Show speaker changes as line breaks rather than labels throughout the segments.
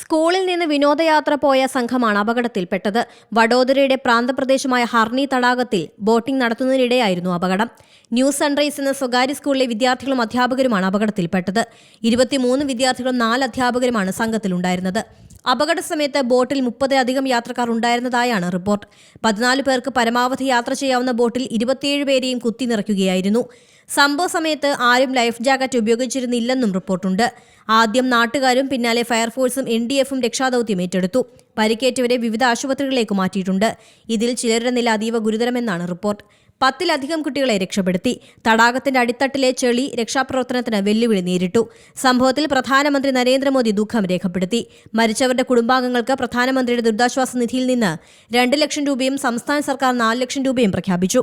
സ്കൂളിൽ നിന്ന് വിനോദയാത്ര പോയ സംഘമാണ് അപകടത്തിൽപ്പെട്ടത്. വഡോദരയുടെ പ്രാന്തപ്രദേശമായ ഹർണി തടാകത്തിൽ ബോട്ടിംഗ് നടത്തുന്നതിനിടെയായിരുന്നു അപകടം. ന്യൂ സൺറൈസ് എന്ന സ്വകാര്യ സ്കൂളിലെ വിദ്യാർത്ഥികളും അധ്യാപകരുമാണ് അപകടത്തിൽപ്പെട്ടത്. ഇരുപത്തിമൂന്ന് വിദ്യാർത്ഥികളും നാല് അധ്യാപകരുമാണ് സംഘത്തിലുണ്ടായിരുന്നത്. അപകട സമയത്ത് ബോട്ടിൽ മുപ്പതിലധികം യാത്രക്കാർ ഉണ്ടായിരുന്നതായാണ് റിപ്പോർട്ട്. പതിനാല് പേർക്ക് പരമാവധി യാത്ര ചെയ്യാവുന്ന ബോട്ടിൽ ഇരുപത്തിയേഴ് പേരെയും കുത്തി നിറയ്ക്കുകയായിരുന്നു. സംഭവ സമയത്ത് ആരും ലൈഫ് ജാക്കറ്റ് ഉപയോഗിച്ചിരുന്നില്ലെന്നും റിപ്പോർട്ടുണ്ട്. ആദ്യം നാട്ടുകാരും പിന്നാലെ ഫയർഫോഴ്സും എൻ ഡി എഫും രക്ഷാദൌത്യം ഏറ്റെടുത്തു. പരിക്കേറ്റവരെ വിവിധ ആശുപത്രികളിലേക്ക് മാറ്റിയിട്ടുണ്ട്. ഇതിൽ ചിലരുടെ നില അതീവ ഗുരുതരമെന്നാണ് റിപ്പോർട്ട്. പത്തിലധികം കുട്ടികളെ രക്ഷപ്പെടുത്തി. തടാകത്തിന്റെ അടിത്തട്ടിലെ ചെളി രക്ഷാപ്രവർത്തനത്തിന് വെല്ലുവിളി നേരിട്ടു. സംഭവത്തിൽ പ്രധാനമന്ത്രി നരേന്ദ്രമോദി ദുഃഖം രേഖപ്പെടുത്തി. മരിച്ചവരുടെ കുടുംബാംഗങ്ങൾക്ക് പ്രധാനമന്ത്രിയുടെ ദുരിതാശ്വാസ നിധിയിൽ നിന്ന് രണ്ട് ലക്ഷം രൂപയും സംസ്ഥാന സർക്കാർ നാല് ലക്ഷം രൂപയും പ്രഖ്യാപിച്ചു.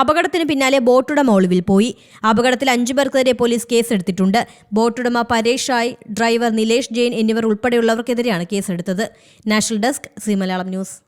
അപകടത്തിന് പിന്നാലെ ബോട്ടുടമ ഒളിവിൽ പോയി. അപകടത്തിൽ അഞ്ചു പേർക്കെതിരെ പോലീസ് കേസെടുത്തിട്ടുണ്ട്. ബോട്ടുടമ പരേഷ് ഷായ് ഡ്രൈവർ നിലേഷ് ജെയിൻ എന്നിവർ ഉൾപ്പെടെയുള്ളവർക്കെതിരെയാണ് കേസെടുത്തത്. National desk Zee Malayalam news.